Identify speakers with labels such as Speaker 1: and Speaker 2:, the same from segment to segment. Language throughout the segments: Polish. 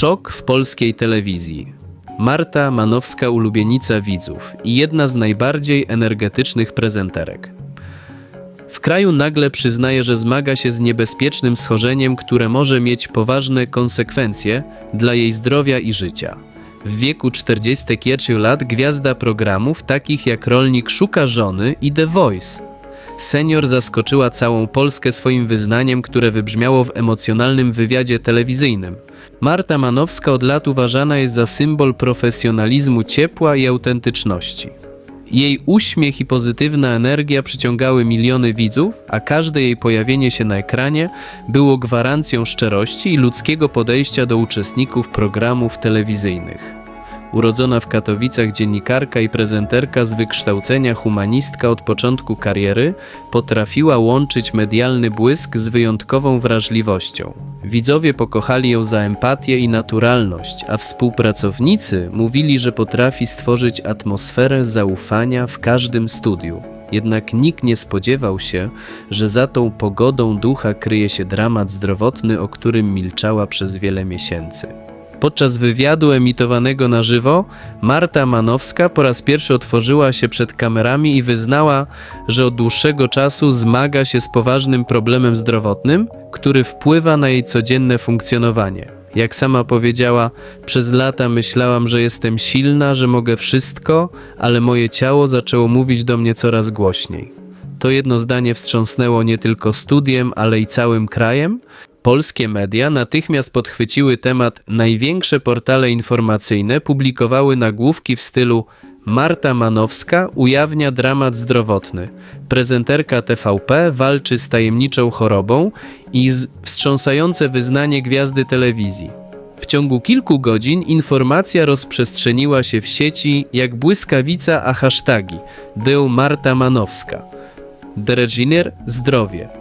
Speaker 1: Szok w polskiej telewizji. Marta Manowska ulubienica widzów i jedna z najbardziej energetycznych prezenterek. W kraju nagle przyznaje, że zmaga się z niebezpiecznym schorzeniem, które może mieć poważne konsekwencje dla jej zdrowia i życia. W wieku 41 lat gwiazda programów takich jak Rolnik szuka żony i The Voice. Senior zaskoczyła całą Polskę swoim wyznaniem, które wybrzmiało w emocjonalnym wywiadzie telewizyjnym. Marta Manowska od lat uważana jest za symbol profesjonalizmu, ciepła i autentyczności. Jej uśmiech i pozytywna energia przyciągały miliony widzów, a każde jej pojawienie się na ekranie było gwarancją szczerości i ludzkiego podejścia do uczestników programów telewizyjnych. Urodzona w Katowicach dziennikarka i prezenterka z wykształcenia humanistka od początku kariery potrafiła łączyć medialny błysk z wyjątkową wrażliwością. Widzowie pokochali ją za empatię i naturalność, a współpracownicy mówili, że potrafi stworzyć atmosferę zaufania w każdym studiu. Jednak nikt nie spodziewał się, że za tą pogodą ducha kryje się dramat zdrowotny, o którym milczała przez wiele miesięcy. Podczas wywiadu emitowanego na żywo, Marta Manowska po raz pierwszy otworzyła się przed kamerami i wyznała, że od dłuższego czasu zmaga się z poważnym problemem zdrowotnym, który wpływa na jej codzienne funkcjonowanie. Jak sama powiedziała, przez lata myślałam, że jestem silna, że mogę wszystko, ale moje ciało zaczęło mówić do mnie coraz głośniej. To jedno zdanie wstrząsnęło nie tylko studiem, ale i całym krajem. Polskie media natychmiast podchwyciły temat, największe portale informacyjne publikowały nagłówki w stylu Marta Manowska ujawnia dramat zdrowotny. Prezenterka TVP walczy z tajemniczą chorobą i wstrząsające wyznanie gwiazdy telewizji. W ciągu kilku godzin informacja rozprzestrzeniła się w sieci jak błyskawica, a hasztagi Deu Marta Manowska. Dereginer zdrowie.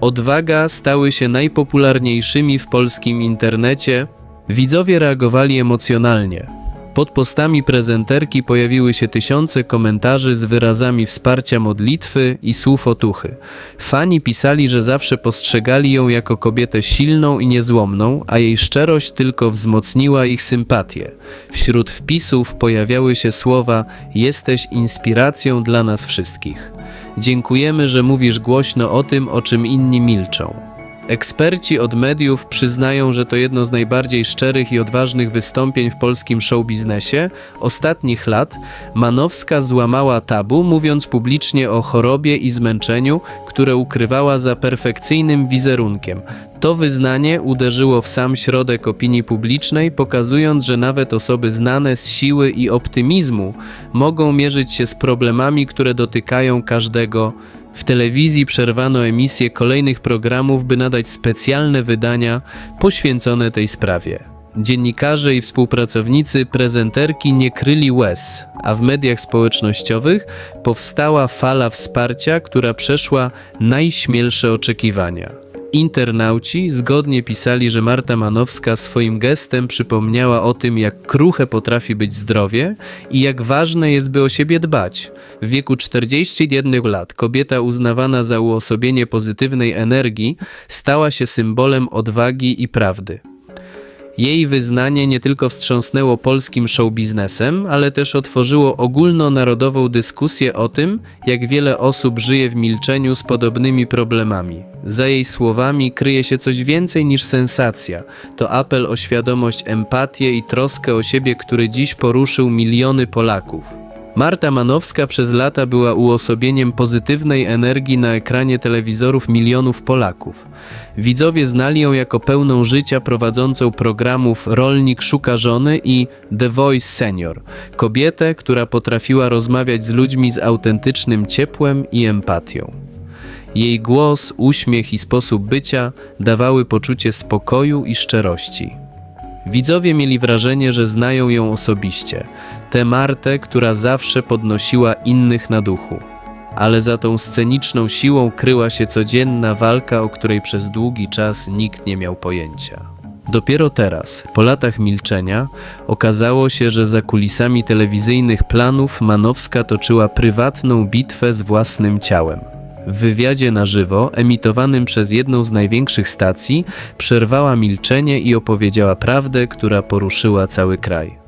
Speaker 1: Odwaga stały się najpopularniejszymi w polskim internecie. Widzowie reagowali emocjonalnie. Pod postami prezenterki pojawiły się tysiące komentarzy z wyrazami wsparcia modlitwy i słów otuchy. Fani pisali, że zawsze postrzegali ją jako kobietę silną i niezłomną, a jej szczerość tylko wzmocniła ich sympatię. Wśród wpisów pojawiały się słowa: Jesteś inspiracją dla nas wszystkich. Dziękujemy, że mówisz głośno o tym, o czym inni milczą. Eksperci od mediów przyznają, że to jedno z najbardziej szczerych i odważnych wystąpień w polskim showbiznesie ostatnich lat. Manowska złamała tabu, mówiąc publicznie o chorobie i zmęczeniu, które ukrywała za perfekcyjnym wizerunkiem. To wyznanie uderzyło w sam środek opinii publicznej, pokazując, że nawet osoby znane z siły i optymizmu mogą mierzyć się z problemami, które dotykają każdego w telewizji przerwano emisję kolejnych programów, by nadać specjalne wydania poświęcone tej sprawie. Dziennikarze i współpracownicy prezenterki nie kryli łez, a w mediach społecznościowych powstała fala wsparcia, która przeszła najśmielsze oczekiwania. Internauci zgodnie pisali, że Marta Manowska swoim gestem przypomniała o tym, jak kruche potrafi być zdrowie i jak ważne jest, by o siebie dbać. W wieku 41 lat kobieta uznawana za uosobienie pozytywnej energii stała się symbolem odwagi i prawdy. Jej wyznanie nie tylko wstrząsnęło polskim showbiznesem, ale też otworzyło ogólnonarodową dyskusję o tym, jak wiele osób żyje w milczeniu z podobnymi problemami. Za jej słowami kryje się coś więcej niż sensacja. To apel o świadomość, empatię i troskę o siebie, który dziś poruszył miliony Polaków. Marta Manowska przez lata była uosobieniem pozytywnej energii na ekranie telewizorów milionów Polaków. Widzowie znali ją jako pełną życia prowadzącą programów Rolnik szuka żony i The Voice Senior, kobietę, która potrafiła rozmawiać z ludźmi z autentycznym ciepłem i empatią. Jej głos, uśmiech i sposób bycia dawały poczucie spokoju i szczerości. Widzowie mieli wrażenie, że znają ją osobiście, tę Martę, która zawsze podnosiła innych na duchu. Ale za tą sceniczną siłą kryła się codzienna walka, o której przez długi czas nikt nie miał pojęcia. Dopiero teraz, po latach milczenia, okazało się, że za kulisami telewizyjnych planów Manowska toczyła prywatną bitwę z własnym ciałem. W wywiadzie na żywo, emitowanym przez jedną z największych stacji, przerwała milczenie i opowiedziała prawdę, która poruszyła cały kraj.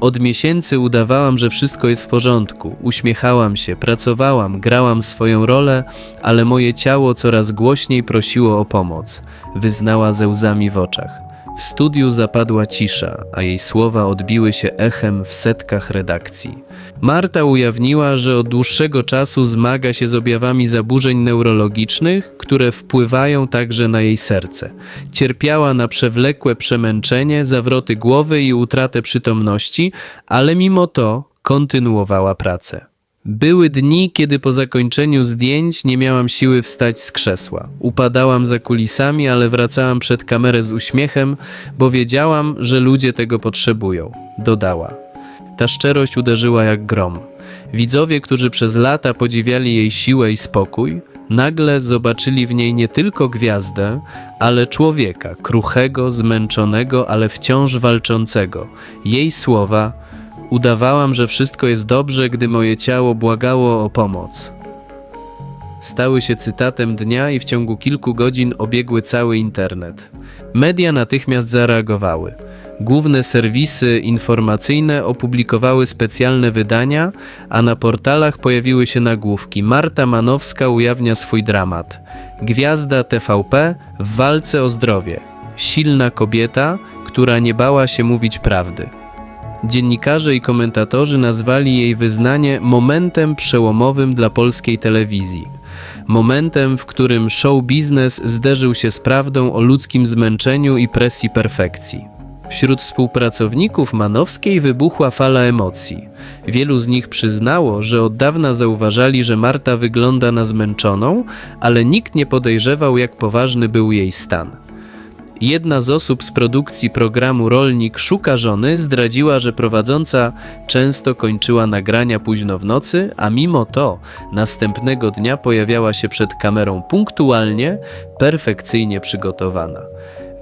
Speaker 1: Od miesięcy udawałam, że wszystko jest w porządku. Uśmiechałam się, pracowałam, grałam swoją rolę, ale moje ciało coraz głośniej prosiło o pomoc. Wyznała ze łzami w oczach. W studiu zapadła cisza, a jej słowa odbiły się echem w setkach redakcji. Marta ujawniła, że od dłuższego czasu zmaga się z objawami zaburzeń neurologicznych, które wpływają także na jej serce. Cierpiała na przewlekłe przemęczenie, zawroty głowy i utratę przytomności, ale mimo to kontynuowała pracę. Były dni, kiedy po zakończeniu zdjęć nie miałam siły wstać z krzesła. Upadałam za kulisami, ale wracałam przed kamerę z uśmiechem, bo wiedziałam, że ludzie tego potrzebują. Dodała. Ta szczerość uderzyła jak grom. Widzowie, którzy przez lata podziwiali jej siłę i spokój, nagle zobaczyli w niej nie tylko gwiazdę, ale człowieka, kruchego, zmęczonego, ale wciąż walczącego. Jej słowa Udawałam, że wszystko jest dobrze, gdy moje ciało błagało o pomoc. Stały się cytatem dnia i w ciągu kilku godzin obiegły cały internet. Media natychmiast zareagowały. Główne serwisy informacyjne opublikowały specjalne wydania, a na portalach pojawiły się nagłówki. Marta Manowska ujawnia swój dramat. Gwiazda TVP w walce o zdrowie. Silna kobieta, która nie bała się mówić prawdy. Dziennikarze i komentatorzy nazwali jej wyznanie momentem przełomowym dla polskiej telewizji. Momentem, w którym show biznes zderzył się z prawdą o ludzkim zmęczeniu i presji perfekcji. Wśród współpracowników Manowskiej wybuchła fala emocji. Wielu z nich przyznało, że od dawna zauważali, że Marta wygląda na zmęczoną, ale nikt nie podejrzewał, jak poważny był jej stan. Jedna z osób z produkcji programu Rolnik Szuka Żony zdradziła, że prowadząca często kończyła nagrania późno w nocy, a mimo to następnego dnia pojawiała się przed kamerą punktualnie, perfekcyjnie przygotowana.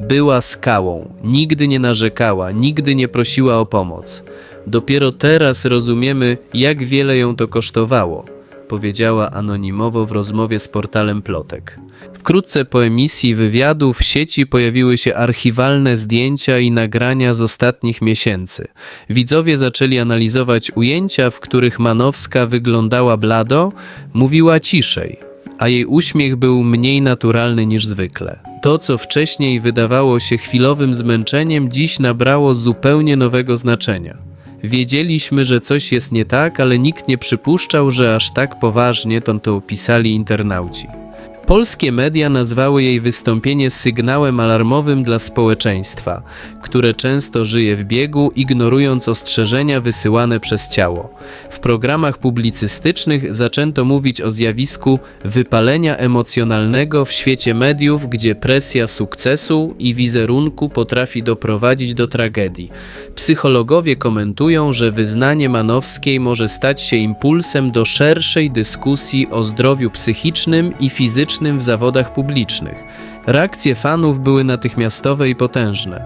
Speaker 1: Była skałą, nigdy nie narzekała, nigdy nie prosiła o pomoc. Dopiero teraz rozumiemy, jak wiele ją to kosztowało powiedziała anonimowo w rozmowie z portalem Plotek. Wkrótce po emisji wywiadu w sieci pojawiły się archiwalne zdjęcia i nagrania z ostatnich miesięcy. Widzowie zaczęli analizować ujęcia, w których Manowska wyglądała blado, mówiła ciszej, a jej uśmiech był mniej naturalny niż zwykle. To, co wcześniej wydawało się chwilowym zmęczeniem, dziś nabrało zupełnie nowego znaczenia. Wiedzieliśmy, że coś jest nie tak, ale nikt nie przypuszczał, że aż tak poważnie to, to opisali internauci. Polskie media nazwały jej wystąpienie sygnałem alarmowym dla społeczeństwa, które często żyje w biegu, ignorując ostrzeżenia wysyłane przez ciało. W programach publicystycznych zaczęto mówić o zjawisku wypalenia emocjonalnego w świecie mediów, gdzie presja sukcesu i wizerunku potrafi doprowadzić do tragedii. Psychologowie komentują, że wyznanie Manowskiej może stać się impulsem do szerszej dyskusji o zdrowiu psychicznym i fizycznym w zawodach publicznych. Reakcje fanów były natychmiastowe i potężne.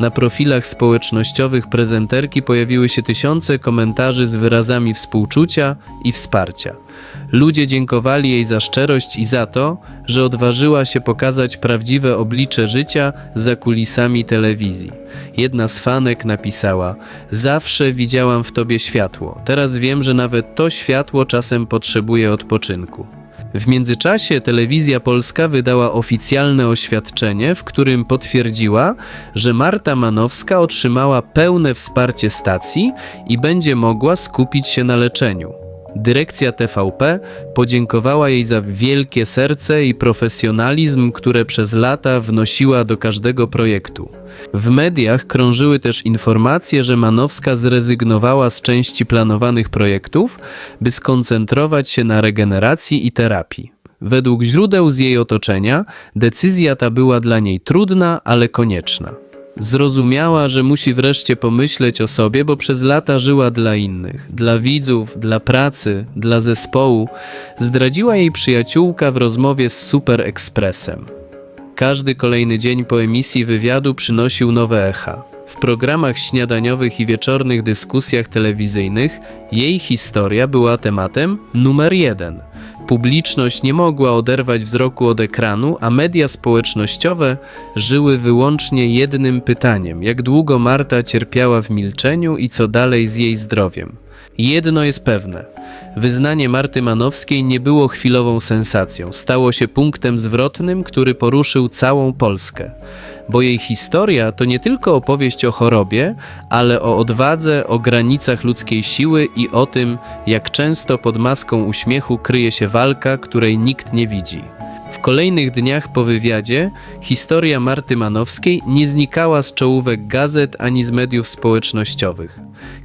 Speaker 1: Na profilach społecznościowych prezenterki pojawiły się tysiące komentarzy z wyrazami współczucia i wsparcia. Ludzie dziękowali jej za szczerość i za to, że odważyła się pokazać prawdziwe oblicze życia za kulisami telewizji. Jedna z fanek napisała: Zawsze widziałam w tobie światło. Teraz wiem, że nawet to światło czasem potrzebuje odpoczynku. W międzyczasie telewizja polska wydała oficjalne oświadczenie, w którym potwierdziła, że Marta Manowska otrzymała pełne wsparcie stacji i będzie mogła skupić się na leczeniu. Dyrekcja TVP podziękowała jej za wielkie serce i profesjonalizm, które przez lata wnosiła do każdego projektu. W mediach krążyły też informacje, że Manowska zrezygnowała z części planowanych projektów, by skoncentrować się na regeneracji i terapii. Według źródeł z jej otoczenia, decyzja ta była dla niej trudna, ale konieczna. Zrozumiała, że musi wreszcie pomyśleć o sobie, bo przez lata żyła dla innych, dla widzów, dla pracy, dla zespołu. Zdradziła jej przyjaciółka w rozmowie z Super Expressem. Każdy kolejny dzień po emisji wywiadu przynosił nowe echa. W programach śniadaniowych i wieczornych dyskusjach telewizyjnych jej historia była tematem numer jeden. Publiczność nie mogła oderwać wzroku od ekranu, a media społecznościowe żyły wyłącznie jednym pytaniem: jak długo Marta cierpiała w milczeniu i co dalej z jej zdrowiem. Jedno jest pewne: wyznanie Marty Manowskiej nie było chwilową sensacją, stało się punktem zwrotnym, który poruszył całą Polskę. Bo jej historia to nie tylko opowieść o chorobie, ale o odwadze, o granicach ludzkiej siły i o tym, jak często pod maską uśmiechu kryje się walka, której nikt nie widzi. W kolejnych dniach po wywiadzie historia Marty Manowskiej nie znikała z czołówek gazet ani z mediów społecznościowych.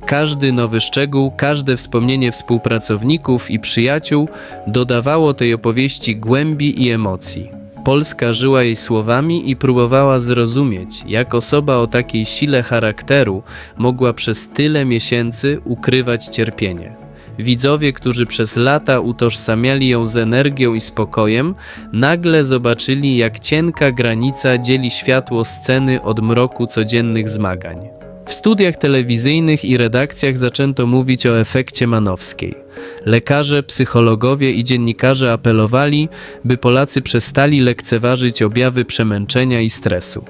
Speaker 1: Każdy nowy szczegół, każde wspomnienie współpracowników i przyjaciół dodawało tej opowieści głębi i emocji. Polska żyła jej słowami i próbowała zrozumieć, jak osoba o takiej sile charakteru mogła przez tyle miesięcy ukrywać cierpienie. Widzowie, którzy przez lata utożsamiali ją z energią i spokojem, nagle zobaczyli, jak cienka granica dzieli światło sceny od mroku codziennych zmagań. W studiach telewizyjnych i redakcjach zaczęto mówić o efekcie Manowskiej. Lekarze, psychologowie i dziennikarze apelowali, by Polacy przestali lekceważyć objawy przemęczenia i stresu.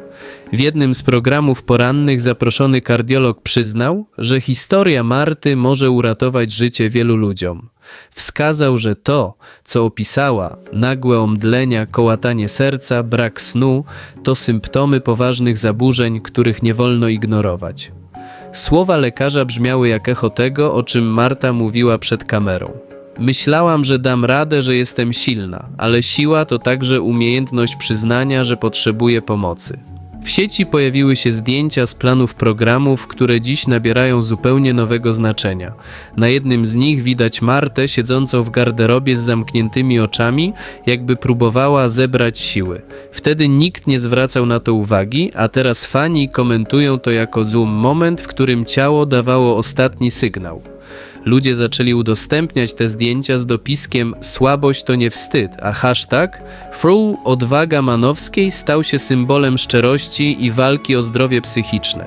Speaker 1: W jednym z programów porannych zaproszony kardiolog przyznał, że historia Marty może uratować życie wielu ludziom. Wskazał, że to, co opisała, nagłe omdlenia, kołatanie serca, brak snu, to symptomy poważnych zaburzeń, których nie wolno ignorować. Słowa lekarza brzmiały jak echo tego, o czym Marta mówiła przed kamerą. Myślałam, że dam radę, że jestem silna, ale siła to także umiejętność przyznania, że potrzebuję pomocy. W sieci pojawiły się zdjęcia z planów programów, które dziś nabierają zupełnie nowego znaczenia. Na jednym z nich widać Martę siedzącą w garderobie z zamkniętymi oczami, jakby próbowała zebrać siły. Wtedy nikt nie zwracał na to uwagi, a teraz fani komentują to jako zoom moment, w którym ciało dawało ostatni sygnał. Ludzie zaczęli udostępniać te zdjęcia z dopiskiem Słabość to nie wstyd, a hashtag Through odwaga Manowskiej stał się symbolem szczerości i walki o zdrowie psychiczne.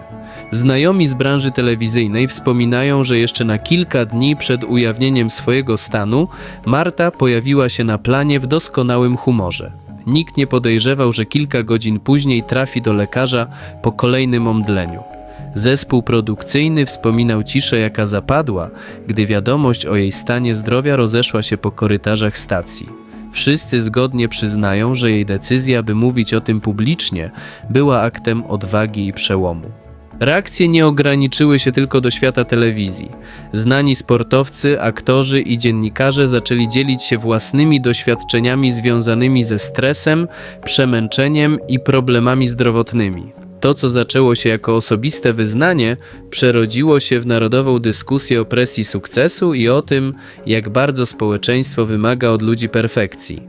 Speaker 1: Znajomi z branży telewizyjnej wspominają, że jeszcze na kilka dni przed ujawnieniem swojego stanu Marta pojawiła się na planie w doskonałym humorze. Nikt nie podejrzewał, że kilka godzin później trafi do lekarza po kolejnym omdleniu. Zespół produkcyjny wspominał ciszę, jaka zapadła, gdy wiadomość o jej stanie zdrowia rozeszła się po korytarzach stacji. Wszyscy zgodnie przyznają, że jej decyzja, by mówić o tym publicznie, była aktem odwagi i przełomu. Reakcje nie ograniczyły się tylko do świata telewizji. Znani sportowcy, aktorzy i dziennikarze zaczęli dzielić się własnymi doświadczeniami związanymi ze stresem, przemęczeniem i problemami zdrowotnymi. To, co zaczęło się jako osobiste wyznanie, przerodziło się w narodową dyskusję o presji sukcesu i o tym, jak bardzo społeczeństwo wymaga od ludzi perfekcji.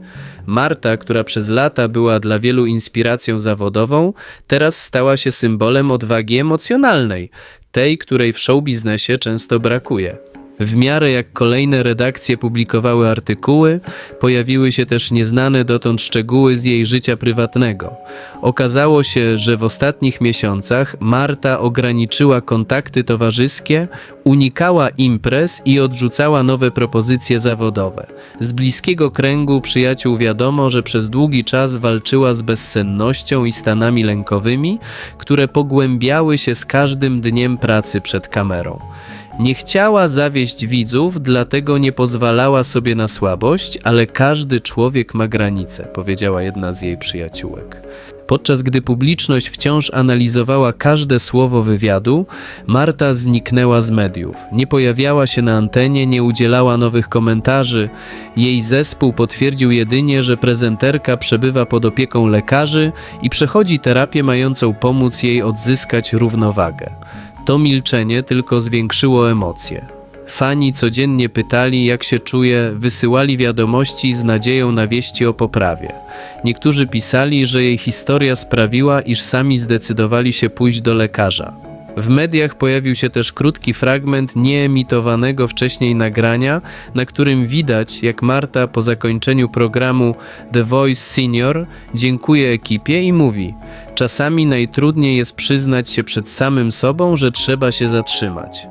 Speaker 1: Marta, która przez lata była dla wielu inspiracją zawodową, teraz stała się symbolem odwagi emocjonalnej, tej, której w showbiznesie często brakuje. W miarę jak kolejne redakcje publikowały artykuły, pojawiły się też nieznane dotąd szczegóły z jej życia prywatnego. Okazało się, że w ostatnich miesiącach Marta ograniczyła kontakty towarzyskie, unikała imprez i odrzucała nowe propozycje zawodowe. Z bliskiego kręgu przyjaciół wiadomo, że przez długi czas walczyła z bezsennością i stanami lękowymi, które pogłębiały się z każdym dniem pracy przed kamerą. Nie chciała zawieść widzów, dlatego nie pozwalała sobie na słabość, ale każdy człowiek ma granice, powiedziała jedna z jej przyjaciółek. Podczas gdy publiczność wciąż analizowała każde słowo wywiadu, Marta zniknęła z mediów. Nie pojawiała się na antenie, nie udzielała nowych komentarzy. Jej zespół potwierdził jedynie, że prezenterka przebywa pod opieką lekarzy i przechodzi terapię mającą pomóc jej odzyskać równowagę. To milczenie tylko zwiększyło emocje. Fani codziennie pytali, jak się czuje, wysyłali wiadomości z nadzieją na wieści o poprawie. Niektórzy pisali, że jej historia sprawiła, iż sami zdecydowali się pójść do lekarza. W mediach pojawił się też krótki fragment nieemitowanego wcześniej nagrania, na którym widać, jak Marta po zakończeniu programu The Voice Senior dziękuje ekipie i mówi: Czasami najtrudniej jest przyznać się przed samym sobą, że trzeba się zatrzymać.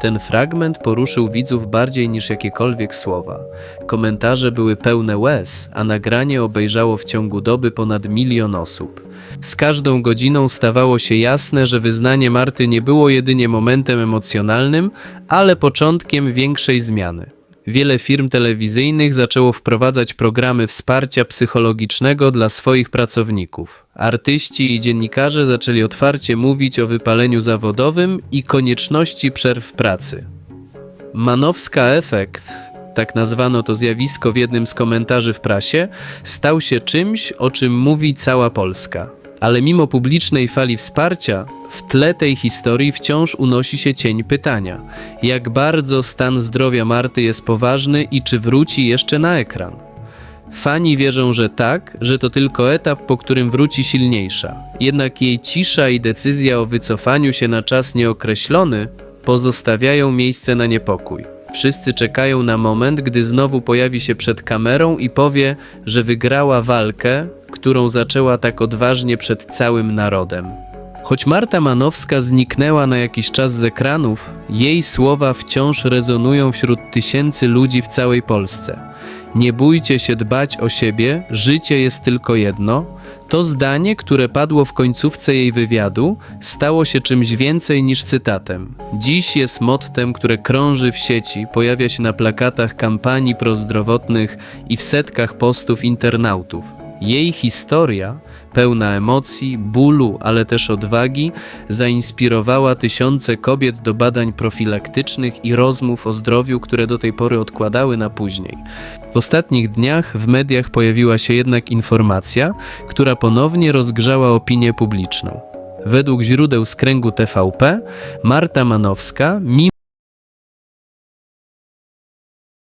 Speaker 1: Ten fragment poruszył widzów bardziej niż jakiekolwiek słowa. Komentarze były pełne łez, a nagranie obejrzało w ciągu doby ponad milion osób. Z każdą godziną stawało się jasne, że wyznanie Marty nie było jedynie momentem emocjonalnym, ale początkiem większej zmiany. Wiele firm telewizyjnych zaczęło wprowadzać programy wsparcia psychologicznego dla swoich pracowników. Artyści i dziennikarze zaczęli otwarcie mówić o wypaleniu zawodowym i konieczności przerw pracy. Manowska efekt, tak nazwano to zjawisko w jednym z komentarzy w prasie, stał się czymś, o czym mówi cała Polska. Ale mimo publicznej fali wsparcia, w tle tej historii wciąż unosi się cień pytania: jak bardzo stan zdrowia Marty jest poważny i czy wróci jeszcze na ekran? Fani wierzą, że tak, że to tylko etap, po którym wróci silniejsza. Jednak jej cisza i decyzja o wycofaniu się na czas nieokreślony pozostawiają miejsce na niepokój. Wszyscy czekają na moment, gdy znowu pojawi się przed kamerą i powie, że wygrała walkę, którą zaczęła tak odważnie przed całym narodem. Choć Marta Manowska zniknęła na jakiś czas z ekranów, jej słowa wciąż rezonują wśród tysięcy ludzi w całej Polsce. Nie bójcie się dbać o siebie, życie jest tylko jedno. To zdanie, które padło w końcówce jej wywiadu, stało się czymś więcej niż cytatem. Dziś jest mottem, które krąży w sieci, pojawia się na plakatach kampanii prozdrowotnych i w setkach postów internautów. Jej historia, pełna emocji, bólu, ale też odwagi, zainspirowała tysiące kobiet do badań profilaktycznych i rozmów o zdrowiu, które do tej pory odkładały na później. W ostatnich dniach w mediach pojawiła się jednak informacja, która ponownie rozgrzała opinię publiczną. Według źródeł z kręgu TVP, Marta Manowska, mimo